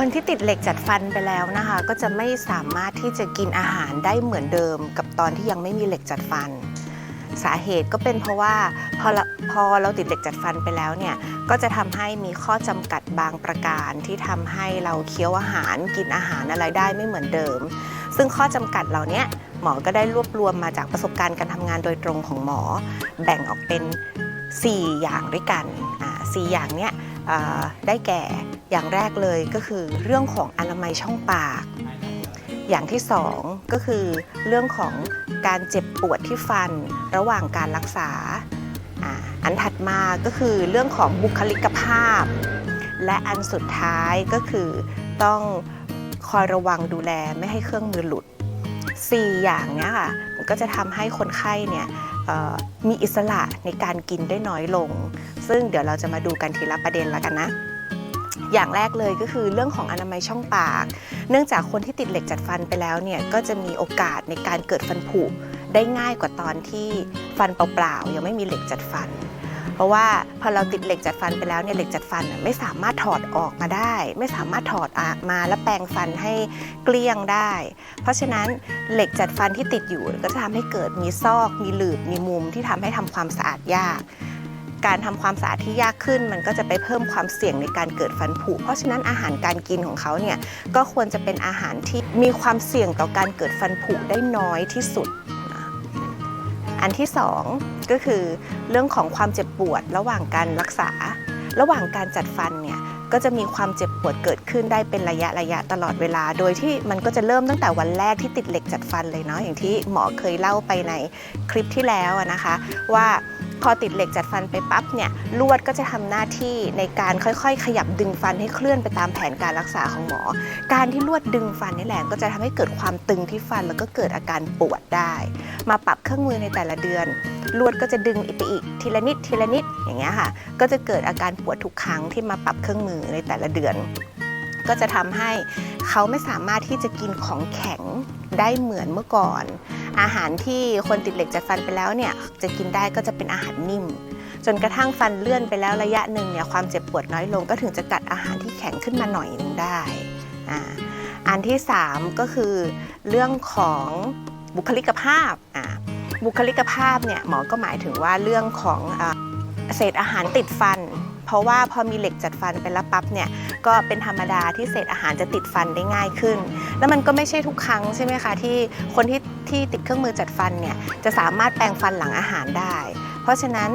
คนที่ติดเหล็กจัดฟันไปแล้วนะคะ ก็จะไม่สามารถที่จะกินอาหารได้เหมือนเดิม กับตอนที่ยังไม่มีเหล็กจัดฟัน สาเหตุก็เป็นเพราะว่าพอเราพอเราติดเหล็กจัดฟันไปแล้วเนี่ยก็จะทำให้มีข้อจำกัดบางประการที่ทำให้เราเคี้ยวอาหารกินอาหารอะไรได้ไม่เหมือนเดิม ซึ่งข้อจำกัดเหล่านี้หมอก็ได้รวบรวมมาจากประสบการณ์การทำงานโดยตรงของหมอ แบ่งออกเป็น 4 อย่างด้วยกันอ่าสี่อย่างเนี้ยได้แก่ อย่างแรกเลยก็คือเรื่องของอนามัยช่องปาก อย่างที่สองก็คือเรื่องของการเจ็บปวดที่ฟันระหว่างการรักษา อันถัดมาก็คือเรื่องของบุคลิกภาพ และอันสุดท้ายก็คือต้องคอยระวังดูแลไม่ให้เครื่องมือหลุด 4 อย่างเนี้ยค่ะมันก็จะทำให้คนไข้เนี่ยมีอิสระในการกินได้น้อยลง ซึ่งเดี๋ยวเราจะมาดูกันทีละประเด็นแล้วกันนะ อย่างแรกเลยก็คือเรื่องของอนามัยช่องปาก เนื่องจากคนที่ติดเหล็กจัดฟันไปแล้วเนี่ยก็จะมีโอกาสในการเกิดฟันผุได้ง่ายกว่าตอนที่ฟันเปล่าๆยังไม่มีเหล็กจัดฟัน เพราะว่าพอเราติดเหล็กจัดฟันไปแล้วเนี่ยเหล็กจัดฟันไม่สามารถถอดออกมาได้ ไม่สามารถถอดออกมาแล้วแปรงฟันให้เกลี้ยงได้ เพราะฉะนั้นเหล็กจัดฟันที่ติดอยู่ก็จะทำให้เกิดมีซอกมีหลืบมีมุมที่ทำให้ทำความสะอาดยาก การทำความสะอาดที่ยากขึ้น มันก็จะไปเพิ่มความเสี่ยงในการเกิดฟันผุ เพราะฉะนั้นอาหารการกินของเขาเนี่ยก็ควรจะเป็นอาหารที่มีความเสี่ยงต่อการเกิดฟันผุได้น้อยที่สุด อันที่สองก็คือเรื่องของความเจ็บปวดระหว่างการรักษา ระหว่างการจัดฟันเนี่ยก็จะมีความเจ็บปวดเกิดขึ้นได้เป็นระยะระยะตลอดเวลา โดยที่มันก็จะเริ่มตั้งแต่วันแรกที่ติดเหล็กจัดฟันเลยเนาะอย่างที่หมอเคยเล่าไปในคลิปที่แล้วนะคะ ว่า พอติดเหล็กจัดฟันไปปั๊บเนี่ยลวดก็จะทำหน้าที่ในการค่อยๆ ขยับดึงฟันให้เคลื่อนไปตามแผนการรักษาของหมอ การที่ลวดดึงฟันนี่แหละก็จะทำให้เกิดความตึงที่ฟันแล้วก็เกิดอาการปวดได้ มาปรับเครื่องมือในแต่ละเดือน ลวดก็จะดึงไปอีกทีละนิดทีละนิดอย่างเงี้ยค่ะ ก็จะเกิดอาการปวดทุกครั้งที่มาปรับเครื่องมือในแต่ละเดือน ก็จะทำให้เขาไม่สามารถที่จะกินของแข็งได้เหมือนเมื่อก่อน อาหารที่คนติดเหล็กจัดฟันไปแล้วเนี่ยจะกินได้ก็จะเป็นอาหารนิ่ม จนกระทั่งฟันเลื่อนไปแล้วระยะหนึ่งเนี่ยความเจ็บปวดน้อยลงก็ถึงจะกัดอาหารที่แข็งขึ้นมาหน่อยหนึงได้อ่าอันที่ 3 ก็คือเรื่องของบุคลิกภาพอ่าบุคลิกภาพเนี่ยหมอก็หมายถึงว่าเรื่องของอเศษอาหารติดฟัน เพราะว่าพอมีเหล็กจัดฟันไปแล้วปั๊บเนี่ยก็เป็นธรรมดาที่เศษอาหารจะติดฟันได้ง่ายขึ้น แล้วมันก็ไม่ใช่ทุกครั้งใช่ไหมคะที่คนที่ที่ติดเครื่องมือจัดฟันเนี่ยจะสามารถแปรงฟันหลังอาหารได้ เพราะฉะนั้น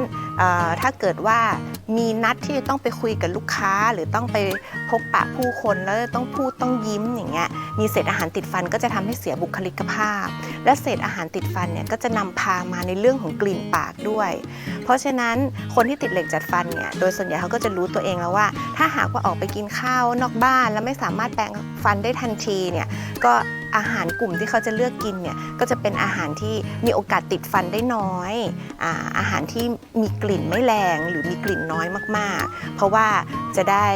ถ้าเกิดว่ามีนัดที่จะต้องไปคุยกับลูกค้าหรือต้องไปพบปะผู้คนแล้วต้องพูดต้องยิ้มอย่างเงี้ยมีเศษอาหารติดฟันก็จะทำให้เสียบุคลิกภาพ และเศษอาหารติดฟันเนี่ยก็จะนำพามาในเรื่องของกลิ่นปากด้วย เพราะฉะนั้นคนที่ติดเหล็กจัดฟันเนี่ยโดยส่วนใหญ่เขาก็จะรู้ตัวเองแล้วว่า ถ้าหากว่าออกไปกินข้าวนอกบ้าน แล้วไม่สามารถแปรงฟันได้ทันทีเนี่ยก็อาหารกลุ่มที่เขาจะเลือกกินเนี่ยก็จะเป็นอาหารที่มีโอกาสติดฟันได้น้อยอาอาหารที่มีกลิ่นไม่แรงหรือมีกลิ่นน้อยมากๆ เพราะว่าจะได้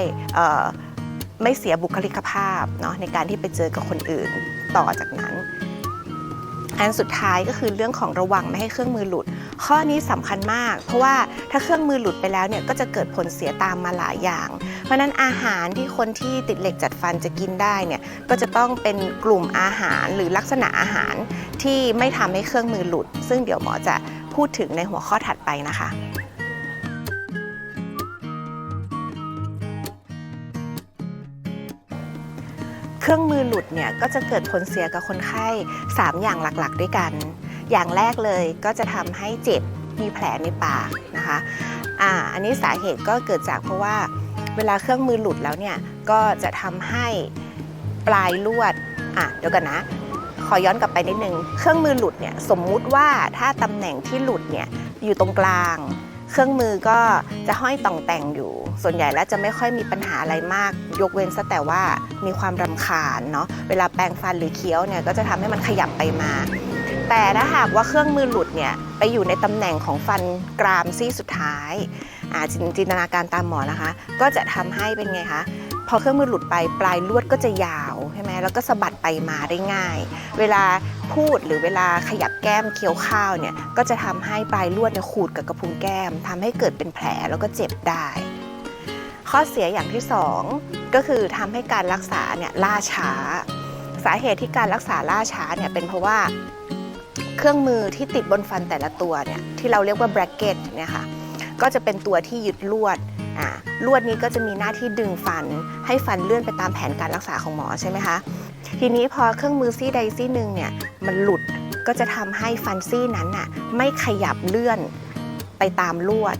ไม่เสียบุคลิกภาพเนาะในการที่ไปเจอกับคนอื่นต่อจากนั้น อันสุดท้ายก็คือเรื่องของระวังไม่ให้เครื่องมือหลุด ข้อนี้สำคัญมาก เพราะว่าถ้าเครื่องมือหลุดไปแล้วเนี่ยก็จะเกิดผลเสียตามมาหลายอย่าง เพราะนั้นอาหารที่คนที่ติดเหล็กจัดฟันจะกินได้เนี่ยก็จะต้องเป็นกลุ่มอาหารหรือลักษณะอาหารที่ไม่ทำให้เครื่องมือหลุด ซึ่งเดี๋ยวหมอจะพูดถึงในหัวข้อถัดไปนะคะ เครื่องมือหลุดเนี่ยก็จะเกิดผลเสียกับคนไข้ 3 อย่างหลักๆ ด้วยกัน อย่างแรกเลยก็จะทำให้เจ็บมีแผลในปากนะคะอ่าอันนี้สาเหตุก็เกิดจากเพราะว่าเวลาเครื่องมือหลุดแล้วเนี่ยก็จะทำให้ปลายลวดอะเดี๋ยวกันนะ ขอย้อนกลับไปนิดนึง เครื่องมือหลุดเนี่ยสมมุติว่าถ้าตำแหน่งที่หลุดเนี่ยอยู่ตรงกลาง เครื่องมือก็จะห้อยต่องแต่งอยู่ ส่วนใหญ่แล้วจะไม่ค่อยมีปัญหาอะไรมาก ยกเว้นซะแต่ว่ามีความรำคาญเนาะเวลาแปรงฟันหรือเคี้ยวเนี่ยก็จะทำให้มันขยับไปมา แต่ถ้าหากว่าเครื่องมือหลุดเนี่ยไปอยู่ในตำแหน่งของฟันกรามซี่สุดท้ายอาจินจินตนาการตามหมอนะคะ ก็จะทำให้เป็นไงคะพอเครื่องมือหลุดไปปลายลวดก็จะยาวใช่ไหมแล้วก็สะบัดไปมาได้ง่าย เวลาพูดหรือเวลาขยับแก้มเคี้ยวข้าวเนี่ยก็จะทำให้ปลายลวดเนี่ยขูดกับกระพุ้งแก้มทำให้เกิดเป็นแผลแล้วก็เจ็บได้ ข้อเสียอย่างที่สองก็คือทำให้การรักษาเนี่ยล่าช้า สาเหตุที่การรักษาล่าช้าเนี่ยเป็นเพราะว่าเครื่องมือที่ติดบนฟันแต่ละตัวเนี่ยที่เราเรียกว่า bracket เนี่ยค่ะก็จะเป็นตัวที่ยึดลวดอ่าลวดนี้ก็จะมีหน้าที่ดึงฟัน ให้ฟันเลื่อนไปตามแผนการรักษาของหมอใช่ไหมคะทีนี้พอเครื่องมือซี่ใดซี่หนึ่งเนี่ยมันหลุดก็จะทำให้ฟันซี่นั้นน่ะไม่ขยับเลื่อนไปตามลวด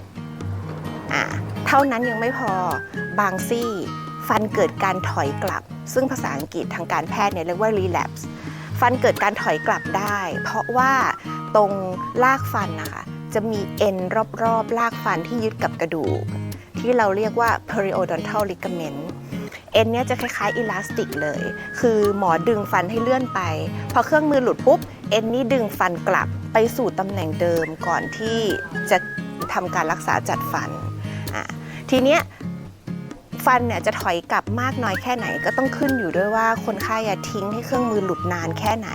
ท่านั้นยังไม่พอบางซี่ฟันเกิดการถอยกลับ ซึ่งภาษาอังกฤษทางการแพทย์เนี่ยเรียกว่า relapse ฟันเกิดการถอยกลับได้ เพราะว่าตรงลากฟันนะคะจะมีเอ็นรอบๆ ลากฟันที่ยึดกับกระดูก ที่เราเรียกว่า periodontal ligament เอ็นเนี่ยจะคล้ายๆอิลาสติกเลย คือหมอดึงฟันให้เลื่อนไป พอเครื่องมือหลุดปุ๊บ เอ็นนี่ดึงฟันกลับไปสู่ตำแหน่งเดิมก่อนที่จะทำการรักษาจัดฟัน ทีเนี้ยฟันเนี่ยจะถอยกลับมากน้อยแค่ไหนก็ต้องขึ้นอยู่ด้วยว่าคนไข้อะทิ้งให้เครื่องมือหลุดนานแค่ไหน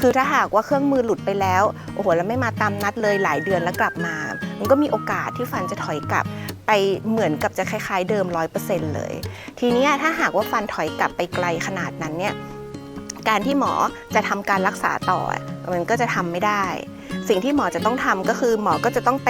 คือถ้าหากว่าเครื่องมือหลุดไปแล้วโอ้โหแล้วไม่มาตามนัดเลยหลายเดือนแล้วกลับมา มันก็มีโอกาสที่ฟันจะถอยกลับไปเหมือนกับจะคล้ายๆเดิม 100%เลย ทีเนี้ยถ้าหากว่าฟันถอยกลับไปไกลขนาดนั้นเนี่ยการที่หมอจะทำการรักษาต่อมันก็จะทำไม่ได้ สิ่งที่หมอจะต้องทำก็คือหมอก็จะต้องไป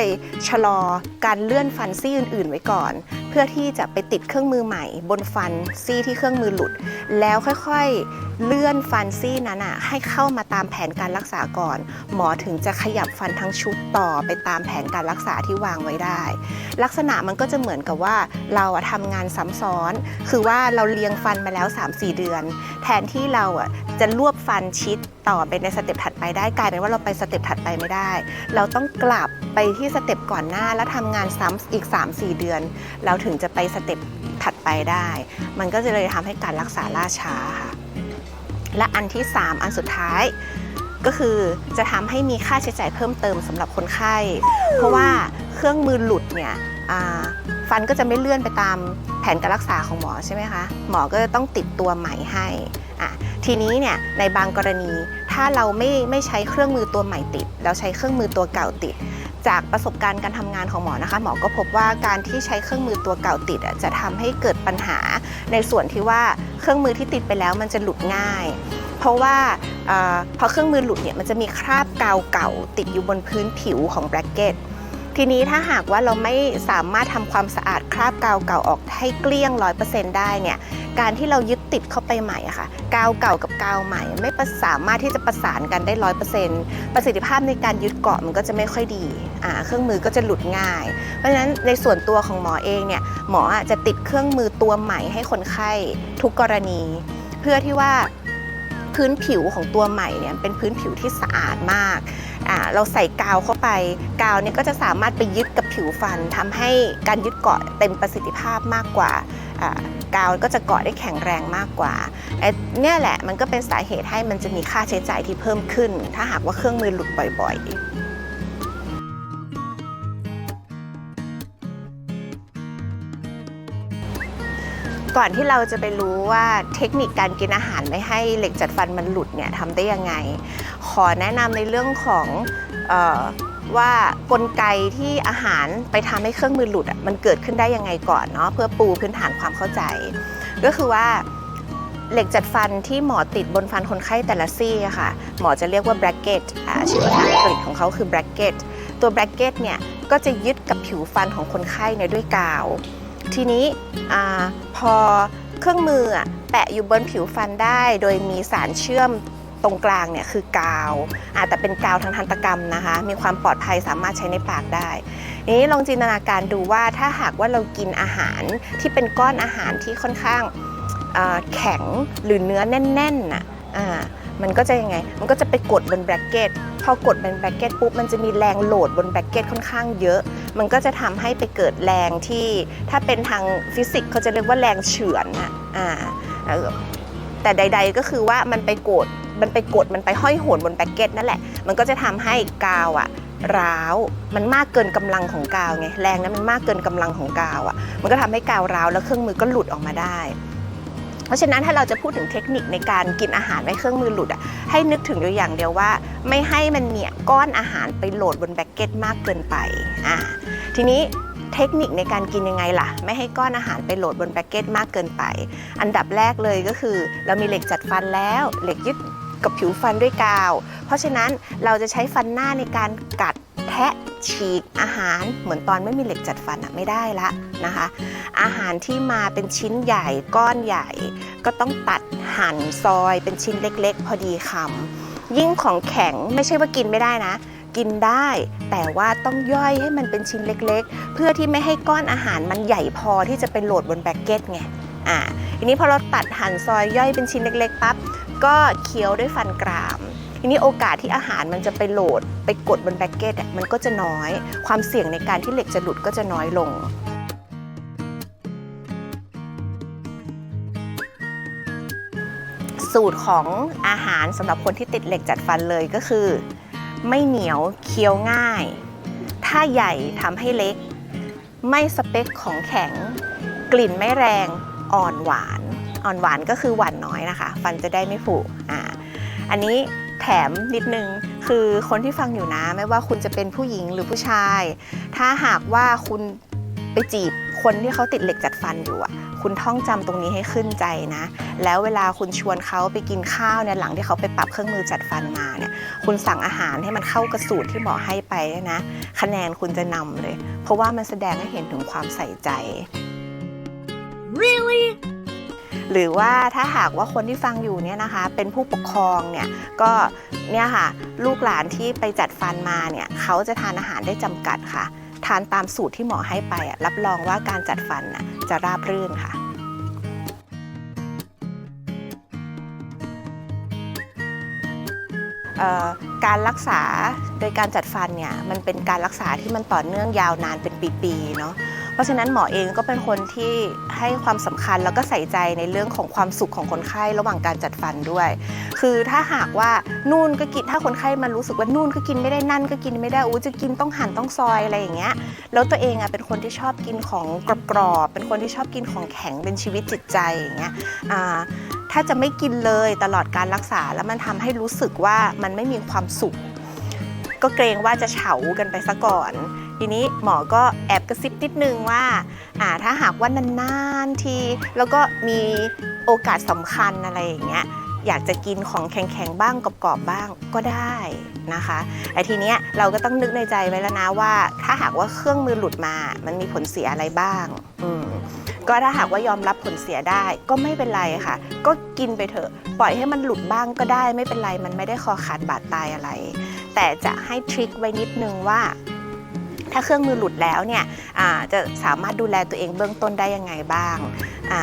ชะลอการเลื่อนฟันซี่อื่น ๆ ไว้ก่อน เพื่อที่จะไปติดเครื่องมือใหม่ บนฟันซี่ที่เครื่องมือหลุด แล้วค่อยๆ เลื่อนฟันซี่นั้นอะให้เข้ามาตามแผนการรักษาก่อน หมอถึงจะขยับฟันทั้งชุดต่อไปตามแผนการรักษาที่วางไว้ได้ ลักษณะมันก็จะเหมือนกับว่าเราอะทำงานซ้ำซ้อน คือว่าเราเลียงฟันมาแล้ว 3-4 เดือน แทนที่เราอะจะรวบฟันชิดต่อไปในสเต็ปถัดไปได้กลายเป็นว่าเราไปสเต็ปถัดไปไม่ได้ เราต้องกลับไปที่สเต็ปก่อนหน้าแล้วทำงานซ้ำอีก 3-4 เดือน เราถึงจะไปสเต็ปถัดไปได้ มันก็จะเลยทำให้การรักษาล่าช้าค่ะ และอันที่ 3 อันสุดท้าย ก็คือจะทำให้มีค่าใช้จ่ายเพิ่มเติมสำหรับคนไข้ เพราะว่าเครื่องมือหลุดเนี่ยฟันก็จะไม่เลื่อนไปตามแผนการรักษาของหมอใช่ไหมคะ หมอก็จะต้องติดตัวใหม่ให้อะทีนี้เนี่ยในบางกรณีถ้าเราไม่ไม่ใช้เครื่องมือตัวใหม่ติด เราใช้เครื่องมือตัวเก่าติด จากประสบการณ์การทำงานของหมอนะคะ หมอก็พบว่าการที่ใช้เครื่องมือตัวเก่าติดจะทำให้เกิดปัญหา ในส่วนที่ว่าเครื่องมือที่ติดไปแล้วมันจะหลุดง่าย เพราะว่าอพอเครื่องมือหลุดเนี่ยมันจะมีคราบกาวเก่าติดอยู่บนพื้นผิวของแบรกเก็ต ทีนี้ถ้าหากว่าเราไม่สามารถทำความสะอาดคราบกาวเก่าออกให้เกลี้ยง 100%ได้เนี่ยการที่เรายึดติดเข้าไปใหม่อะค่ะกาวเก่ากับกาวใหม่ ไม่ประสามารถที่จะประสานกันได้100%ปอร์เซ็นต์ประสิทธิภาพในการยึดเกาะมันก็จะไม่ค่อยดีอ่าเครื่องมือก็จะหลุดง่าย เพราะฉะนั้นในส่วนตัวของหมอเองเนี่ยหมอจะติดเครื่องมือตัวใหม่ให้คนไข้ทุกกรณี เพื่อที่ว่าพื้นผิวของตัวใหม่เนี่ยเป็นพื้นผิวที่สะอาดมาก เราใส่กาวเข้าไป กาวเนี่ยก็จะสามารถไปยึดกับผิวฟันทำให้การยึดเกาะเต็มประสิทธิภาพมากกว่าอ่ากาวก็จะเกาะได้แข็งแรงมากกว่าไอ้เนี่ยแหละมันก็เป็นสาเหตุให้มันจะมีค่าใช้จ่ายที่เพิ่มขึ้น ถ้าหากว่าเครื่องมือหลุดบ่อย ๆก่อนที่เราจะไปรู้ว่าเทคนิคการกินอาหารไม่ให้เหล็กจัดฟันมันหลุดเนี่ยทำได้ยังไง ขอแนะนำในเรื่องของออว่ากลไกที่อาหารไปทำให้เครื่องมือหลุดมันเกิดขึ้นได้ยังไงก่อนเนาะเพื่อปูพื้นฐานความเข้าใจ ก็คือว่าเหล็กจัดฟันที่หมอติดบนฟันคนไข้แต่ละซี่ค่ะ หมอจะเรียกว่า bracket ชื่อภาษาอังกฤษของเขาคือ bracket ตัว bracket เนี่ยก็จะยึดกับผิวฟันของคนไข้เนี่ยด้วยกาว ทีนี้อพอเครื่องมือแปะอยู่บนผิวฟันได้ โดยมีสารเชื่อม ตรงกลางเนี่ยคือกาวอาแต่เป็นกาวทางทันตกรรมนะคะ มีความปลอดภัยสามารถใช้ในปากได้นี้ลองจินตนาการดูว่าถ้าหากว่าเรากินอาหารที่เป็นก้อนอาหารที่ค่อนข้างแข็งหรือเนื้อแน่นๆน่ะมันก็จะยังไง มันก็จะไปกดบนแบรกเก็ต พอกดบนแบรกเก็ตปุ๊บ มันจะมีแรงโหลดบนแบรกเก็ตค่อนข้างเยอะ มันก็จะทำให้ไปเกิดแรงที่ ถ้าเป็นทางฟิสิกส์เขาจะเรียกว่าแรงเฉือนอะอ่าเออแต่ใด ๆก็คือว่ามันไปกด มันไปกดมันไปห้อยโหนบนแบ็กเก็ตนั่นแหละ มันก็จะทำให้กาวอะร้าว มันมากเกินกำลังของกาวไง แรงนั้นมันมากเกินกำลังของกาวอะมันก็ทำให้กาวร้าวแล้วเครื่องมือก็หลุดออกมาได้ เพราะฉะนั้นถ้าเราจะพูดถึงเทคนิคในการกินอาหารไม่เครื่องมือหลุดอะให้นึกถึงอยู่อย่างเดียวว่า ไม่ให้มันมีก้อนอาหารไปโหลดบนแบ็กเก็ตมากเกินไป อ่า ทีนี้เทคนิคในการกินยังไงล่ะ ไม่ให้ก้อนอาหารไปโหลดบนแพ็กเกจมากเกินไป อันดับแรกเลยก็คือ เรามีเหล็กจัดฟันแล้ว เหล็กยึด กับผิวฟันด้วยกาว เพราะฉะนั้นเราจะใช้ฟันหน้าในการกัดแทะฉีกอาหารเหมือนตอนไม่มีเหล็กจัดฟันอะไม่ได้ละนะคะ อาหารที่มาเป็นชิ้นใหญ่ก้อนใหญ่ ก็ต้องตัดหั่นซอยเป็นชิ้นเล็กๆ พอดีคำยิ่งของแข็งไม่ใช่ว่ากินไม่ได้นะ กินได้ แต่ว่าต้องย่อยให้มันเป็นชิ้นเล็กๆ เพื่อที่ไม่ให้ก้อนอาหารมันใหญ่พอที่จะไปโหลดบนแบ็กเก็ตไงอ่าทีนี้พอเราตัดหั่นซอยย่อยเป็นชิ้นเล็กๆปั๊บ ก็เคี้ยวด้วยฟันกรามทีนี้โอกาสที่อาหารมันจะไปโหลด ไปกดบนแบ็กเก็ตอะมันก็จะน้อย ความเสี่ยงในการที่เหล็กจะหลุดก็จะน้อยลง สูตรของอาหารสำหรับคนที่ติดเหล็กจัดฟันเลยก็คือ ไม่เหนียวเคี้ยวง่าย ถ้าใหญ่ทำให้เล็ก ไม่สเปคของแข็ง กลิ่นไม่แรงอ่อนหวาน อ่อนหวานก็คือหวานน้อยนะคะ ฟันจะได้ไม่ผุอ่าอันนี้แถมนิดนึงคือคนที่ฟังอยู่นะไม่ว่าคุณจะเป็นผู้หญิงหรือผู้ชาย ถ้าหากว่าคุณไปจีบคนที่เขาติดเหล็กจัดฟันอยู่อะ คุณท่องจำตรงนี้ให้ขึ้นใจนะ แล้วเวลาคุณชวนเขาไปกินข้าวเนี่ยหลังที่เขาไปปรับเครื่องมือจัดฟันมาเนี่ย คุณสั่งอาหารให้มันเข้ากับสูตรที่หมอให้ไปนะ คะแนนคุณจะนำเลย เพราะว่ามันแสดงให้เห็นถึงความใส่ใจ Really? หรือว่าถ้าหากว่าคนที่ฟังอยู่เนี่ยนะคะ เป็นผู้ปกครองเนี่ยก็เนี่ยค่ะลูกหลานที่ไปจัดฟันมาเนี่ยเขาจะทานอาหารได้จำกัดค่ะ ทานตามสูตรที่หมอให้ไปรับรองว่าการจัดฟันน่ะจะราบรื่นค่ะการรักษาโดยการจัดฟันเนี่ยมันเป็นการรักษาที่มันต่อเนื่องยาวนานเป็นปีๆเนาะ ราะฉะนั้นหมอเองก็เป็นคนที่ให้ความสำคัญแล้วก็ใส่ใจในเรื่องของความสุขของคนไข้ระหว่างการจัดฟันด้วย คือถ้าหากว่านู่นก็กินถ้าคนไข้มันรู้สึกว่านู่นก็กินไม่ได้นั่นก็กินไม่ได้อู้จะกินต้องหั่นต้องซอยอะไรอย่างเงี้ยแล้วตัวเองอะเป็นคนที่ชอบกินของกรอบๆเป็นคนที่ชอบกินของแข็งเป็นชีวิตจิตใจอย่างเงี้ยอ่าถ้าจะไม่กินเลยตลอดการรักษาแล้วมันทำให้รู้สึกว่ามันไม่มีความสุข ก็เกรงว่าจะเฉากันไปซะก่อน ทีนี้หมอก็แอบกระซิบนิดนึงว่าอ่าถ้าหากว่านานๆทีแล้วก็มีโอกาสสำคัญอะไรอย่างเงี้ยอยากจะกินของแข็งๆบ้างกรอบๆบ้างก็ได้นะคะแต่ทีเนี้ยเราก็ต้องนึกในใจไว้แล้วนะว่า ถ้าหากว่าเครื่องมือหลุดมา มันมีผลเสียอะไรบ้างอืมก็ถ้าหากว่ายอมรับผลเสียได้ ก็ไม่เป็นไรค่ะ ก็กินไปเถอะ ปล่อยให้มันหลุดบ้างก็ได้ไม่เป็นไร มันไม่ได้คอขาดบาดตายอะไร แต่จะให้ทริคไว้นิดนึงว่า ถ้าเครื่องมือหลุดแล้วเนี่ยจะสามารถดูแลตัวเองเบื้องต้นได้ยังไงบ้างอ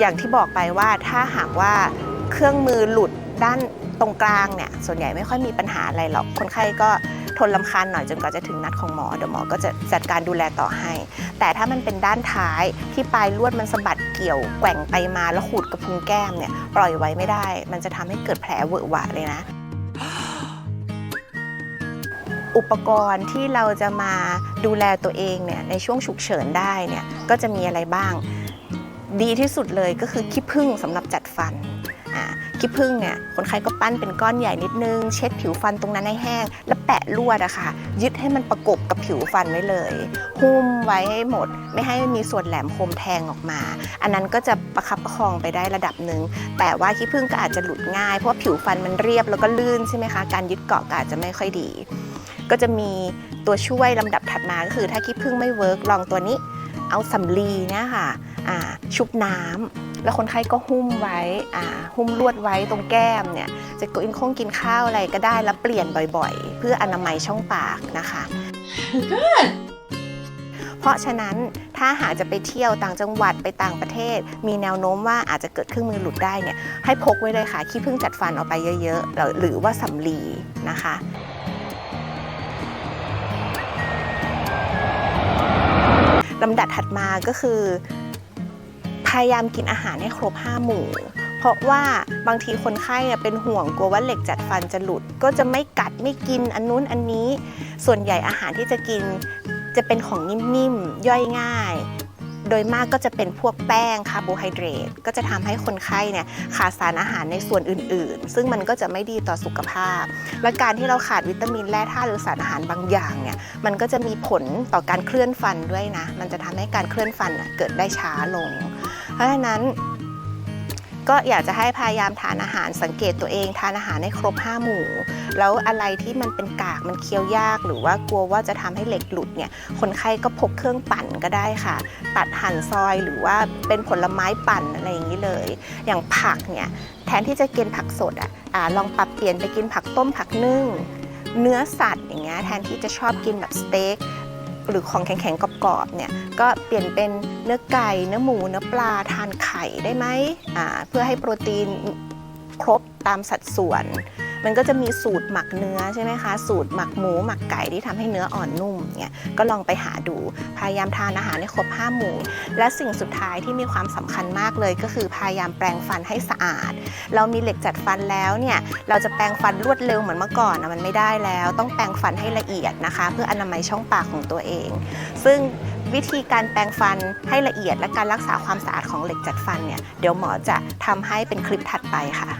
อย่างที่บอกไปว่าถ้าหากว่าเครื่องมือหลุดด้านตรงกลางเนี่ยส่วนใหญ่ไม่ค่อยมีปัญหาอะไรหรอกคนไข้ก็ทนลำคาญหน่อยจนกว่าจะถึงนัดของหมอเดี๋ยวหมอก็จะจัดการดูแลต่อให้ แต่ถ้ามันเป็นด้านท้ายที่ปลายลวดมันสะบัดเกี่ยวแกว่งไปมาแล้วขูดกระพุ้งแก้มเนี่ยปล่อยไว้ไม่ได้ มันจะทำให้เกิดแผลเวอะหวะเลยนะ อุปกรณ์ที่เราจะมาดูแลตัวเองเนี่ยในช่วงฉุกเฉินได้เนี่ยก็จะมีอะไรบ้าง ดีที่สุดเลยก็คือขี้ผึ้งสำหรับจัดฟันอ่าขี้ผึ้งเนี่ยคนไข้ก็ปั้นเป็นก้อนใหญ่นิดนึง เช็ดผิวฟันตรงนั้นให้แห้ง แล้วแปะลวดอะค่ะ ยึดให้มันประกบกับผิวฟันไว้เลย หุ้มไว้ให้หมด ไม่ให้มีส่วนแหลมคมแทงออกมา อันนั้นก็จะประคับประคองไปได้ระดับหนึ่งแต่ว่าขี้ผึ้งก็อาจจะหลุดง่ายเพราะาผิวฟันมันเรียบแล้วก็ลื่นใช่ไหมคะการยึดเกาะก็อาจจะไม่ค่อยดี ก็จะมีตัวช่วยลำดับถัดมาก็คือถ้าขี้ผึ้งไม่เวิร์กลองตัวนี้เอาสำลีเนะค่ะอ่าชุบน้ำแล้วคนไข้ก็หุ้มไว้อ่าหุ้มลวดไว้ตรงแก้มเนี่ยจะกินคงกินข้าวอะไรก็ได้แล้วเปลี่ยนบ่อยๆ เพื่ออนามัยช่องปากนะคะ Good. เพราะฉะนั้นถ้าหากจะไปเที่ยวต่างจังหวัดไปต่างประเทศ มีแนวโน้มว่าอาจจะเกิดเครื่องมือหลุดได้เนี่ยให้พกไว้เลยค่ะขี้ผึ้งจัดฟันเอาไปเยอะๆหรือหรือว่าสำลีนะคะ ลำดับถัดมาก็คือ พยายามกินอาหารให้ครบ 5 หมู่ เพราะว่าบางทีคนไข้เป็นห่วงกลัวว่าเหล็กจัดฟันจะหลุด ก็จะไม่กัดไม่กินอันนู้นอันนี้ ส่วนใหญ่อาหารที่จะกินจะเป็นของนิ่มๆย่อยง่าย โดยมากก็จะเป็นพวกแป้งคาร์โบไฮเดรตก็จะทำให้คนไข้เนี่ยขาดสารอาหารในส่วนอื่น ๆ ซึ่งมันก็จะไม่ดีต่อสุขภาพ และการที่เราขาดวิตามินแร่ธาตุหรือสารอาหารบางอย่างเนี่ยมันก็จะมีผลต่อการเคลื่อนฟันด้วยนะ มันจะทำให้การเคลื่อนฟันเกิดได้ช้าลง เพราะฉะนั้น ก็อยากจะให้พยายามทานอาหารสังเกตตัวเองทานอาหารให้ครบ5หมู่ แล้วอะไรที่มันเป็นกากมันเคี้ยวยาก หรือว่ากลัวว่าจะทำให้เหล็กหลุดเนี่ยคนไข้ก็พกเครื่องปั่นก็ได้ค่ะ ตัดหั่นซอยหรือว่าเป็นผลไม้ปั่นอะไรอย่างนี้เลย อย่างผักเนี่ยแทนที่จะกินผักสดอะลองปรับเปลี่ยนไปกินผักต้มผักนึ่งเนื้อสัตว์อย่างเงี้ยแทนที่จะชอบกินแบบสเต็ก หรือของแข็งๆกรอบๆเนี่ยก็เปลี่ยนเป็นเนื้อไก่ เนื้อหมู เนื้อปลาทานไข่ได้ไหมเพื่อให้โปรตีนครบตามสัดส่วน มันก็จะมีสูตรหมักเนื้อใช่ไหมคะ สูตรหมักหมูหมักไก่ที่ทำให้เนื้ออ่อนนุ่มเนี่ยก็ลองไปหาดู พยายามทานอาหารให้ครบห้าหมู่ และสิ่งสุดท้ายที่มีความสำคัญมากเลย ก็คือพยายามแปรงฟันให้สะอาด เรามีเหล็กจัดฟันแล้วเนี่ยเราจะแปรงฟันรวดเร็วเหมือนเมื่อก่อนนะมันไม่ได้แล้ว ต้องแปรงฟันให้ละเอียดนะคะ เพื่ออนามัยช่องปากของตัวเอง ซึ่งวิธีการแปรงฟันให้ละเอียดและการรักษาความสะอาดของเหล็กจัดฟันเนี่ยเดี๋ยวหมอจะทำให้เป็นคลิปถัดไปค่ะ